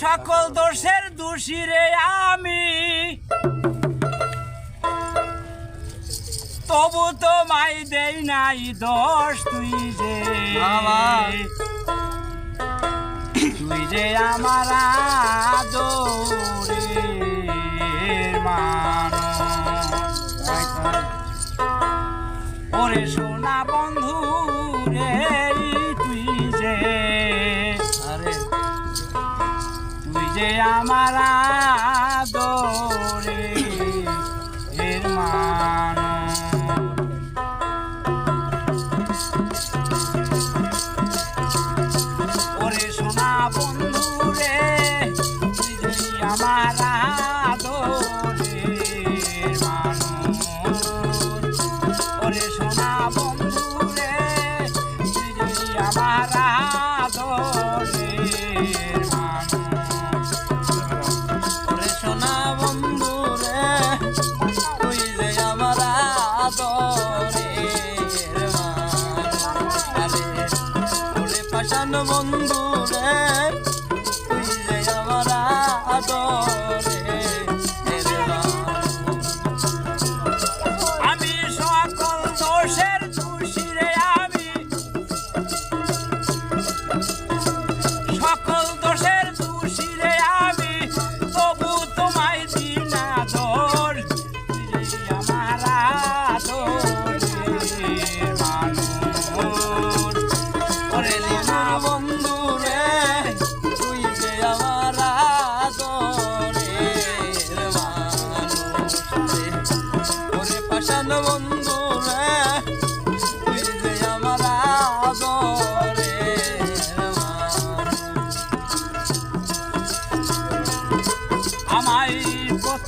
সকল দোষের দোষী রে আমি। তবু তো মাই দেই নাই দোষ তুই যে তুই যে আমার আদরের মান। ওরে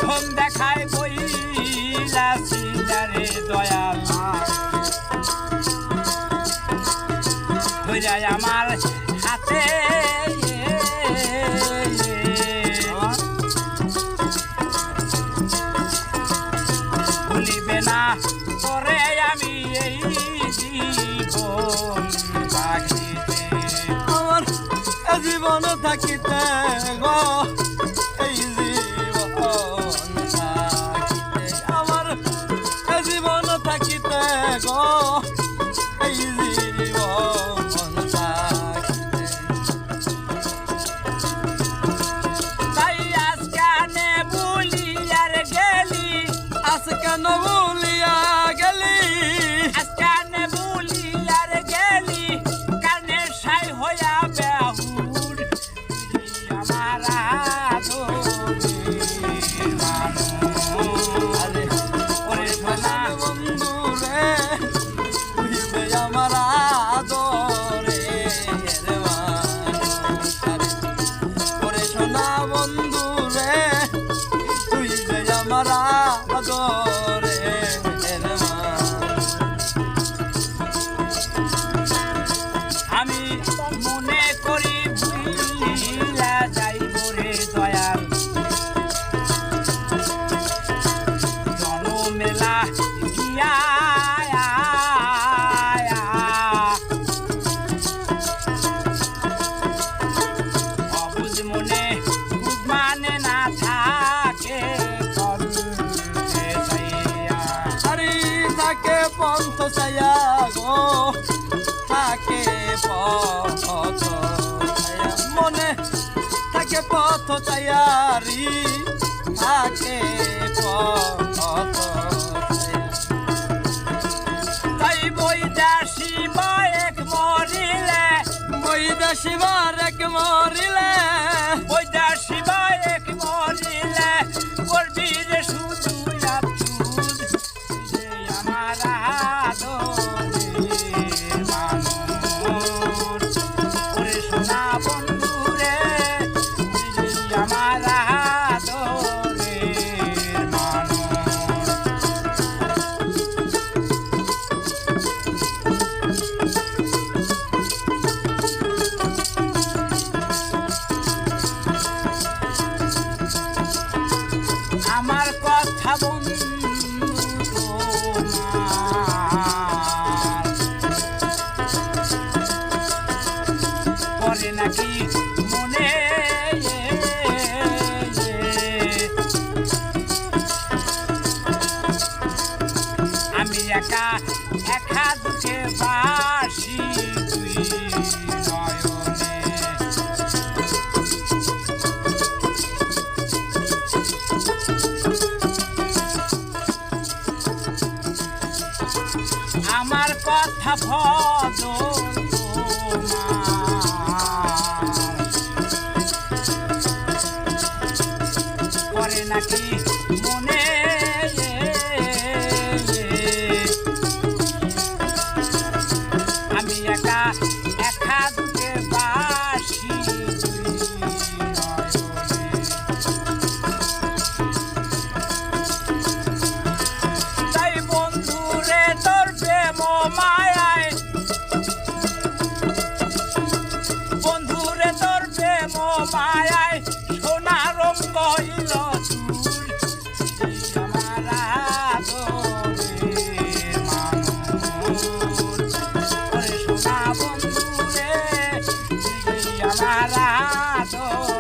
সন্ধ্যা খায় বইলা দয়া দয়াল ধৈরাই আমার হাতে ভুলিবে না করে আমি এই জীবন থাকিতে জীবন থাকিতে গো। থাকে পথ মনে থাকে পথ তৈয়ারি থাকে পথ তাই বই দাসী এক মরিলে বই দাসী এক মরিলে বই দাসী আমি একা একা দুঃখে বাসি আমার কথা ভদ করে নাকি মনে আদরের